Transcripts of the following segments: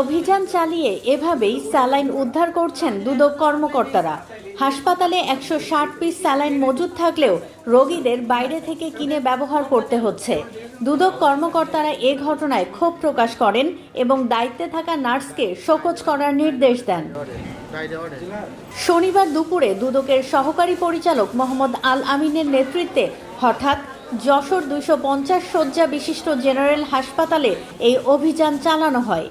অভিযান চালিয়ে এভাবেই স্যালাইন উদ্ধার করছেন দুদক কর্মকর্তারা। হাসপাতালে একশো ষাট পিস স্যালাইন মজুদ থাকলেও রোগীদের বাইরে থেকে কিনে ব্যবহার করতে হচ্ছে। দুদক কর্মকর্তারা এ ঘটনায় ক্ষোভ প্রকাশ করেন এবং দায়িত্বে থাকা নার্সকে শোকজ করার নির্দেশ দেন। শনিবার দুপুরে দুদকের সহকারী পরিচালক মোহাম্মদ আল আমিনের নেতৃত্বে হঠাৎ যশোর দুইশো পঞ্চাশ শয্যা বিশিষ্ট জেনারেল হাসপাতালে এই অভিযান চালানো হয়।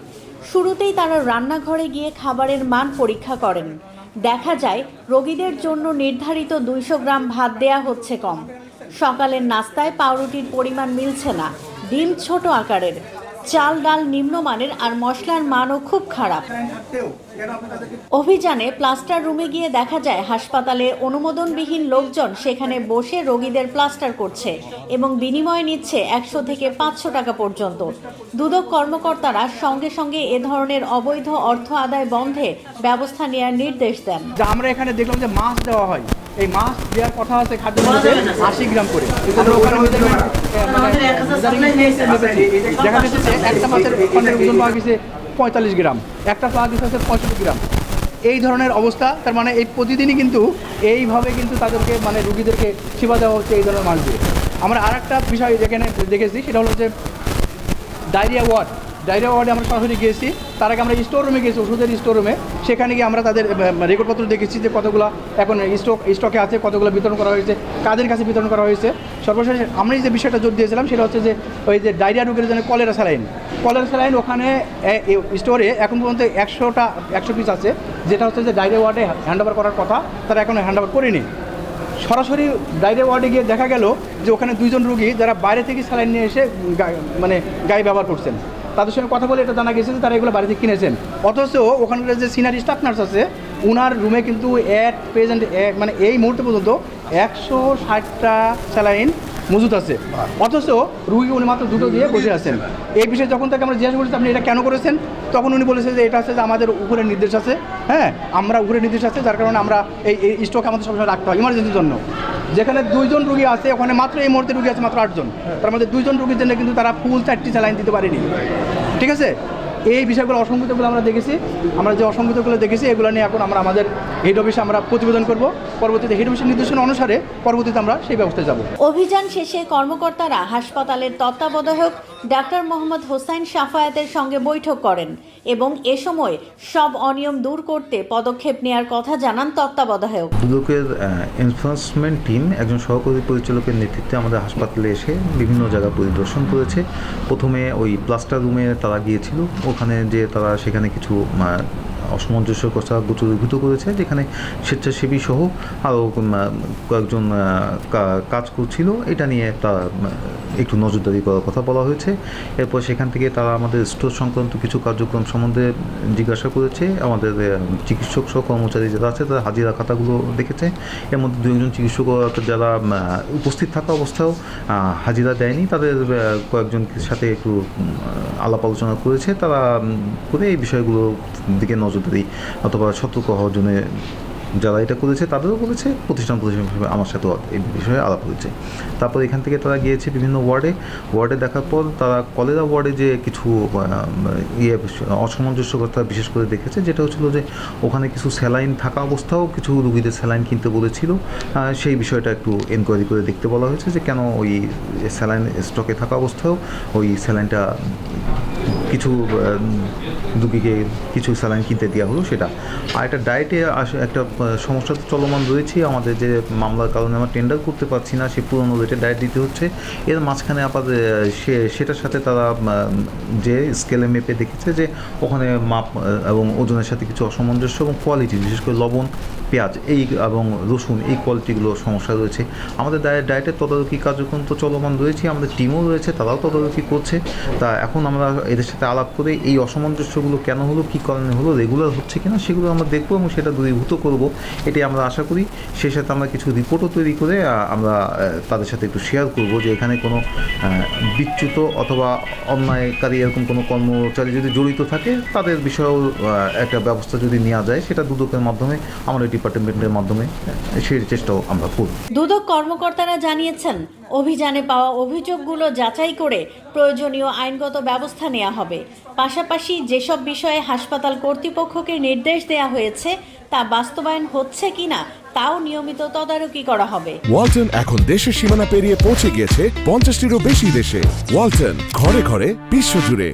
শুরুতেই তারা রান্নাঘরে গিয়ে খাবারের মান পরীক্ষা করেন। দেখা যায়, রোগীদের জন্য নির্ধারিত দুইশো গ্রাম ভাত দেয়া হচ্ছে কম। সকালের নাস্তায় পাউরুটির পরিমাণ মিলছে না। ডিম ছোট আকারের। চাল ডাল নিম্নমানের আর মশলার মানও খুব খারাপ। অভিযানে প্লাস্টার রুমে গিয়ে দেখা যায় হাসপাতালে অনুমোদনবিহীন লোকজন সেখানে বসে রোগীদের প্লাস্টার করছে এবং বিনিময় নিচ্ছে একশো থেকে পাঁচশো টাকা পর্যন্ত। দুদক কর্মকর্তারা সঙ্গে সঙ্গে এ ধরনের অবৈধ অর্থ আদায় বন্ধে ব্যবস্থা নেওয়ার নির্দেশ দেন। আমরা এখানে দেখলাম যে মাছ দেওয়া হয়। এই মাছ দেওয়ার কথা আছে স্যার। আশি গ্রাম করে। দেখা যাচ্ছে একটা মাছের ওজন পাওয়া গেছে পঁয়তাল্লিশ গ্রাম, একটা পাওয়া গেছে হচ্ছে পঁয়ষট্টি গ্রাম। এই ধরনের অবস্থা, তার মানে এই প্রতিদিনই কিন্তু এইভাবে কিন্তু তাদেরকে মানে রুগীদেরকে সেবা দেওয়া হচ্ছে এই ধরনের মাছ দিয়ে। আমরা আর একটা বিষয় যেখানে দেখেছি, সেটা হলো যে ডায়রিয়া ওয়ার্ড। ডায়রিয়া ওয়ার্ডে আমরা সরাসরি গিয়েছি। তার আগে আমরা স্টোর রুমে গেছি ওষুধের স্টোর রুমে সেখানে গিয়ে আমরা তাদের রেকর্ডপত্র দেখেছি যে কতগুলো এখন স্টক স্টকে আছে, কতগুলো বিতরণ করা হয়েছে, কাদের কাছে বিতরণ করা হয়েছে। সর্বশেষ আমরা যে বিষয়টা জোর দিয়েছিলাম, সেটা হচ্ছে যে ওই যে ডায়রিয়া রোগের জন্য কলেরা স্যালাইন কলেরা স্যালাইন ওখানে স্টোরে এখন পর্যন্ত একশোটা, একশো পিস আছে, যেটা হচ্ছে যে ডায়রিয়া ওয়ার্ডে হ্যান্ড ওভার করার কথা, তারা এখনও হ্যান্ড ওভার করেনি। সরাসরি ডায়রিয়া ওয়ার্ডে গিয়ে দেখা গেল যে ওখানে দুইজন রুগী যারা বাইরে থেকে স্যালাইন নিয়ে এসে মানে গায়ে ব্যবহার করছেন। তাদের সঙ্গে কথা বলে এটা জানা গেছে যে তারা এগুলো বাড়িতে কিনেছেন। অথচ ওখানকার যে সিনারি স্টাফ নার্স আছে ওনার রুমে কিন্তু অ্যাট প্রেজেন্ট মানে এই মুহূর্তে পর্যন্ত একশো ষাটটা স্যালাইন মজুদ আছে। অথচ রুগী উনি মাত্র দুটো দিয়ে বসে আছেন। এই বিষয়ে যখন তাকে আমরা জিজ্ঞাসা করেছি, আপনি এটা কেন করেছেন? তখন উনি বলেছে যে, এটা আছে যে আমাদের উপরে নির্দেশ আছে। হ্যাঁ আমরা উপরে নির্দেশ আছে, যার কারণে আমরা এই এই স্টক আমাদের সবসময় রাখতে হয় ইমার্জেন্সির জন্য। যেখানে দুইজন রুগী আছে, ওখানে মাত্র এই মুহূর্তে রুগী আছে মাত্র আটজন। তার মধ্যে দুইজন রুগীর জন্য কিন্তু তারা ফুল চারটি স্যালাইন দিতে পারেনি। ঠিক আছে? এই বিষয়গুলো অসংগতগুলো আমরা দেখেছি, আমরা যে অসংগতগুলো দেখেছি, এগুলো নিয়ে এখন আমরা আমাদের হেড অফিসে আমরা প্রতিবেদন করব। পরবর্তীতে হেড অফিসের নির্দেশনা অনুসারে পরবর্তীতে আমরা সেই ব্যবস্থায় যাব। অভিযান শেষে কর্মকর্তারা হাসপাতালের তত্ত্বাবধায়ক ডাক্তার মোহাম্মদ হোসাইন সাফায়াতের সঙ্গে বৈঠক করেন এবং এ সময় সব অনিয়ম দূর করতে পদক্ষেপ নেওয়ার কথা জানান তত্ত্বাবধায়ক। দুদকের এনফোর্সমেন্ট টিম একজন সহকারী পরিচালকের নেতৃত্বে আমাদের হাসপাতালে এসে বিভিন্ন জায়গা পরিদর্শন করেছে। প্রথমে ওই প্লাস্টার রুমে তারা গিয়েছিল। ওখানে যে তারা সেখানে কিছু অসামঞ্জস্য কথা গুচুরীভূত করেছে, যেখানে স্বেচ্ছাসেবী সহ আরও কয়েকজন কাজ করছিল। এটা নিয়ে একটা একটু নজরদারি করার কথা বলা হয়েছে। এরপর সেখান থেকে তারা আমাদের স্টোর সংক্রান্ত কিছু কার্যক্রম সম্বন্ধে জিজ্ঞাসা করেছে। আমাদের চিকিৎসক সহ কর্মচারী যারা আছে, তারা হাজিরা খাতাগুলো দেখেছে। এর মধ্যে দু একজন চিকিৎসক যারা উপস্থিত থাকা অবস্থাও হাজিরা দেয়নি। তাদের কয়েকজনের সাথে একটু আলাপ আলোচনা করেছে। তারা করে এই বিষয়গুলোর দিকে নজরদারি অথবা সতর্ক হওয়ার জন্য যারা এটা করেছে, তাদেরও করেছে, প্রতিষ্ঠান প্রতিষ্ঠান আমার সাথেও এই বিষয়ে আলাপ হয়েছে। তারপর এখান থেকে তারা গিয়েছে বিভিন্ন ওয়ার্ডে। ওয়ার্ডে দেখার পর তারা কলেরা ওয়ার্ডে যে কিছু ইয়ে অসামঞ্জস্যকতা বিশেষ করে দেখেছে, যেটা হচ্ছিল যে ওখানে কিছু স্যালাইন থাকা অবস্থাও কিছু রুগীদের স্যালাইন কিনতে বলেছিল। সেই বিষয়টা একটু এনকোয়ারি করে দেখতে বলা হয়েছে যে কেন ওই স্যালাইন স্টকে থাকা অবস্থাও ওই স্যালাইনটা কিছু রুগীকে কিছু স্যালাইন কিনতে দেওয়া হলো সেটা। আর একটা ডায়েটে একটা সমস্যা তো চলমান রয়েছে। আমাদের যে মামলার কারণে আমরা টেন্ডার করতে পারছি না, সে পুরনো রেটে ডায়েট দিতে হচ্ছে। এর মাঝখানে আবার সে, সেটার সাথে তারা যে স্কেলে মেপে দেখেছে যে ওখানে মাপ এবং ওজনের সাথে কিছু অসামঞ্জস্য এবং কোয়ালিটি বিশেষ করে লবণ, পেঁয়াজ, এই এবং রসুন, এই কোয়ালিটিগুলো সমস্যা রয়েছে। আমাদের ডায়েট ডায়েটের তদারকি কার্যক্রম তো চলমান রয়েছে, আমাদের টিমও রয়েছে, তারাও তদারকি করছে। তা এখন আমরা এদের সাথে আলাপ করে এই অসামঞ্জস্যগুলো কেন হলো, কী কারণে হলো রেগুলার হচ্ছে কিনা সেগুলো আমরা দেখব এবং সেটা দূরীভূত করব। এটাই আমরা আশা করি। সেই সাথে আমরা কিছু রিপোর্টও তৈরি করে আমরা তাদের সাথে একটু শেয়ার করব যে এখানে কোনো বিচ্যুত অথবা অন্যায়কারী এরকম কোনো কর্মচারী যদি জড়িত থাকে, তাদের বিষয়েও একটা ব্যবস্থা যদি নেওয়া যায়, সেটা দুদকের মাধ্যমে, আমাদের ডিপার্টমেন্টের মাধ্যমে সেই চেষ্টাও আমরা করব। দুদক কর্মকর্তারা জানিয়েছেন অভিযানে পাওয়া অভিযোগগুলো যাচাই করে প্রয়োজনীয় আইনগত ব্যবস্থা নেওয়া হবে। পাশাপাশি যেসব বিষয়ে হাসপাতাল কর্তৃপক্ষকে নির্দেশ দেওয়া হয়েছে, তা বাস্তবায়ন হচ্ছে কিনা তাও নিয়মিত তদারকি করা হবে। ওয়ালটন এখন দেশের সীমানা পেরিয়ে পৌঁছে গিয়েছে পঞ্চাশটিরও বেশি দেশে। ওয়ালটন ঘরে ঘরে বিশ্বজুড়ে।